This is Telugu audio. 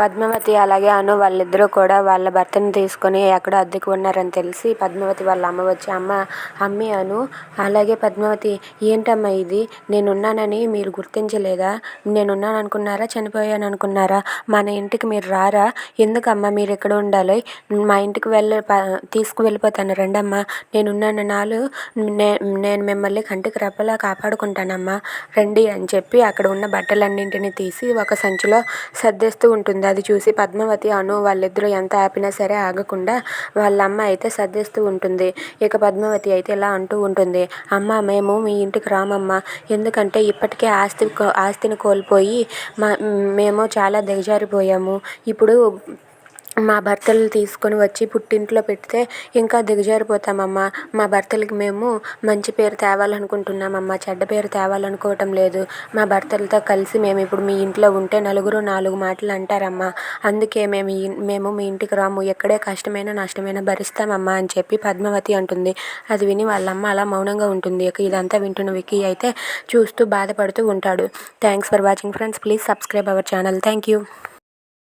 పద్మావతి అలాగే అను వాళ్ళిద్దరూ కూడా వాళ్ళ భర్తను తీసుకొని ఎక్కడో అద్దెకు ఉన్నారని తెలిసి పద్మావతి వాళ్ళ అమ్మ వచ్చి అమ్మ అమ్మి అను అలాగే పద్మావతి ఏంటమ్మా ఇది? నేనున్నానని మీరు గుర్తించలేదా? నేనున్నాను అనుకున్నారా చనిపోయాను అనుకున్నారా మన ఇంటికి మీరు రారా? ఎందుకమ్మా మీరు ఇక్కడ ఉండాలి? మా ఇంటికి వెళ్ళ తీసుకు వెళ్ళిపోతాను రండమ్మా. నేనున్నాను నాలు నే నేను మిమ్మల్ని కంటికి రెప్పలా కాపాడుకుంటానమ్మా. రండి అని చెప్పి అక్కడ ఉన్న బట్టలన్నింటినీ తీసి ఒక సంచిలో సర్దేస్తూ ఉంటుంది. అది చూసి పద్మావతి అను వాళ్ళిద్దరూ ఎంత ఆపినా సరే ఆగకుండా వాళ్ళ అమ్మ అయితే సర్దేస్తూ ఉంటుంది. ఇక పద్మావతి అయితే ఇలా అంటూ ఉంటుంది. అమ్మ మేము మీ ఇంటికి రామమ్మ. ఎందుకంటే ఇప్పటికే ఆస్తి ఆస్తిని కోల్పోయి మా మేము చాలా దిగజారిపోయాము. ఇప్పుడు మా భర్తలు తీసుకొని వచ్చి పుట్టింట్లో పెడితే ఇంకా దిగజారిపోతామమ్మా. మా భర్తలకి మేము మంచి పేరు తేవాలనుకుంటున్నామమ్మా చెడ్డ పేరు తేవాలనుకోవటం లేదు. మా భర్తలతో కలిసి మేము ఇప్పుడు మీ ఇంట్లో ఉంటే నలుగురు నాలుగు మాటలు అంటారమ్మా. అందుకే మేము మేము మీ ఇంటికి రాము. ఎక్కడే కష్టమైన నష్టమైన భరిస్తామమ్మా అని చెప్పి పద్మావతి అంటుంది. అది విని వాళ్ళమ్మ అలా మౌనంగా ఉంటుంది. ఇదంతా వింటున్న విక్కీ అయితే చూస్తూ బాధపడుతూ ఉంటాడు. Thanks for watching friends please subscribe our channel thank you